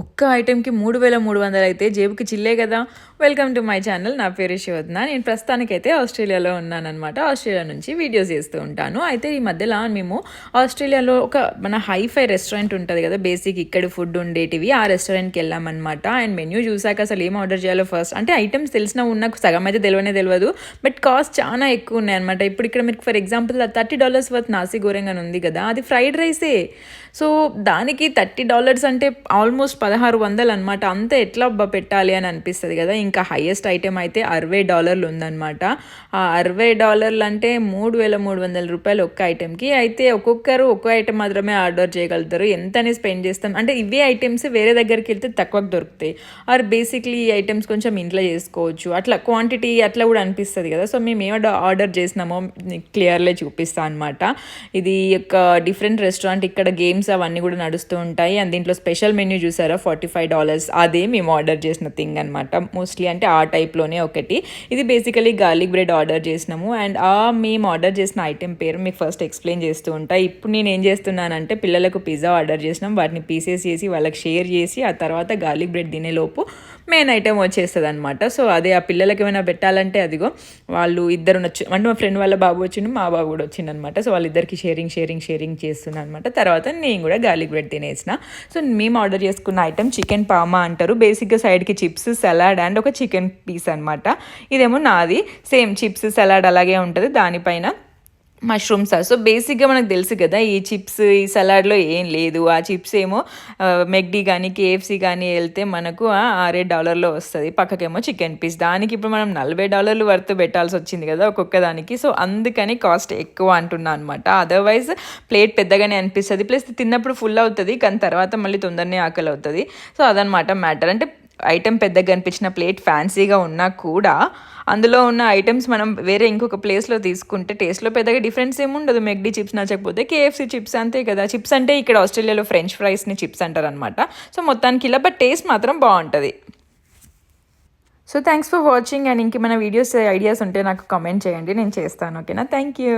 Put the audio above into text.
ఒక్క ఐటెంకి మూడు వేల మూడు వందలు అయితే జేబుకి చిల్లే కదా. వెల్కమ్ టు మై ఛానల్ నా పేరు శివద్న నేను ప్రస్తుతానికైతే ఆస్ట్రేలియాలో ఉన్నానన్నమాట. ఆస్ట్రేలియా నుంచి వీడియోస్ చేస్తూ ఉంటాను. అయితే ఈ మధ్యలో మేము ఆస్ట్రేలియాలో ఒక మన హైఫై రెస్టారెంట్ ఉంటుంది కదా. బేసిక్ ఇక్కడ ఫుడ్ ఉండేటివి. ఆ రెస్టారెంట్కి వెళ్ళామన్నమాట. అండ్ మెన్యూ చూసాక అసలు ఏం ఆర్డర్ చేయాలో ఫస్ట్ అంటే ఐటమ్స్ తెలిసిన ఉన్న సగం అయితే తెలియనే తెలియదు. బట్ కాస్ట్ చాలా ఎక్కువ ఉన్నాయి అనమాట ఇప్పుడు ఇక్కడ మీకు for example thirty dollars worth nasi goreng అని ఉంది కదా. అది ఫ్రైడ్ రైసే. సో దానికి థర్టీ డాలర్స్ అంటే ఆల్మోస్ట్ పదహారు వందలు అనమాట అంత ఎట్లా అబ్బా పెట్టాలి అని అనిపిస్తుంది కదా. ఇంకా హైయెస్ట్ ఐటెం అయితే అరవై డాలర్లు ఉందన్నమాట. ఆ అరవై డాలర్లు అంటే మూడు వేల మూడు వందల రూపాయలు ఒక్క ఐటెంకి అయితే ఒక్కొక్కరు ఒక్కో ఐటెం మాత్రమే ఆర్డర్ చేయగలుగుతారు. ఎంతని స్పెండ్ చేస్తాం? అంటే ఇవే ఐటమ్స్ వేరే దగ్గరికి వెళ్తే తక్కువకు దొరుకుతాయి. ఆర్ బేసిక్లీ ఈ ఐటమ్స్ కొంచెం ఇంట్లో చేసుకోవచ్చు. అట్లా క్వాంటిటీ అట్లా కూడా అనిపిస్తుంది కదా. సో మేము ఏం ఆర్డర్ చేసినామో క్లియర్లీ చూపిస్తాను అనమాట ఇది ఒక డిఫరెంట్ రెస్టారెంట్ ఇక్కడ గేమ్స్ అవన్నీ కూడా నడుస్తూ ఉంటాయి. అండ్ దీంట్లో స్పెషల్ మెన్యూ చూసారా? ఫార్టీ ఫైవ్ డాలర్స్ అదే మేము ఆర్డర్ చేసిన థింగ్ అనమాట మోస్ట్లీ అంటే ఆ టైప్లోనే ఒకటి. ఇది బేసికలీ గార్లిక్ బ్రెడ్ ఆర్డర్ చేసినాము. అండ్ ఆ మేము ఆర్డర్ చేసిన ఐటెం పేరు మీకు ఫస్ట్ ఎక్స్ప్లెయిన్ చేస్తూ ఉంటా. ఇప్పుడు నేను ఏం చేస్తున్నానంటే పిల్లలకు పిజ్జా ఆర్డర్ చేసినాం. వాటిని పీసెస్ చేసి వాళ్ళకి షేర్ చేసి ఆ తర్వాత గార్లిక్ బ్రెడ్ తినేలోపు మెయిన్ ఐటెం వచ్చేస్తుంది అనమాట సో అదే ఆ పిల్లలకి ఏమైనా పెట్టాలంటే అదిగో వాళ్ళు ఇద్దరు నచ్చు అంటే మా ఫ్రెండ్ వాళ్ళ బాబు వచ్చిండు మా బాబు కూడా వచ్చిండు అనమాట సో వాళ్ళిద్దరికి షేరింగ్ షేరింగ్ షేరింగ్ చేస్తున్నాను అనమాట తర్వాత నేను కూడా గార్లిక్ బ్రెడ్ తినేసిన. సో మేము ఆర్డర్ చేసుకున్న ఐటెం చికెన్ పామా అంటారు. బేసిక్గా సైడ్కి చిప్స్ సలాడ్ అండ్ ఒక చికెన్ పీస్ అనమాట ఇదేమో నాది. సేమ్ చిప్స్ సలాడ్ అలాగే ఉంటుంది. దానిపైన మష్రూమ్స్ సో బేసిక్గా మనకు తెలుసు కదా ఈ చిప్స్ ఈ సలాడ్లో ఏం లేదు. ఆ చిప్స్ ఏమో మెగ్డీ కానీ కేఎఫ్సి కానీ వెళ్తే మనకు ఆరే డాలర్లో వస్తుంది. పక్కకేమో చికెన్ పీస్ దానికి ఇప్పుడు మనం నలభై డాలర్లు వర్త్ పెట్టాల్సి వచ్చింది కదా ఒక్కొక్క దానికి. సో అందుకని కాస్ట్ ఎక్కువ అంటున్నా అనమాట అదర్వైజ్ ప్లేట్ పెద్దగానే అనిపిస్తుంది. ప్లస్ తిన్నప్పుడు ఫుల్ అవుతుంది. కానీ తర్వాత మళ్ళీ తొందరనే ఆకలి అవుతుంది. సో అదనమాట మ్యాటర్ అంటే ఐటెం పెద్దగా అనిపించిన ప్లేట్ ఫ్యాన్సీగా ఉన్నా కూడా అందులో ఉన్న ఐటమ్స్ మనం వేరే ఇంకొక ప్లేస్లో తీసుకుంటే టేస్ట్లో పెద్దగా డిఫరెన్స్ ఏముండదు మెగ్డీ చిప్స్ నచ్చకపోతే కేఎఫ్సీ చిప్స్ అంతే కదా. చిప్స్ అంటే ఇక్కడ ఆస్ట్రేలియాలో ఫ్రెంచ్ ఫ్రైస్ని చిప్స్ అంటారు అనమాట సో మొత్తానికి ఇలా బట్ టేస్ట్ మాత్రం బాగుంటుంది. So thanks for watching and ఇంకేమైనా వీడియోస్ ఐడియాస్ ఉంటే నాకు కామెంట్ చేయండి. నేను చేస్తాను ఓకేనా థ్యాంక్ యూ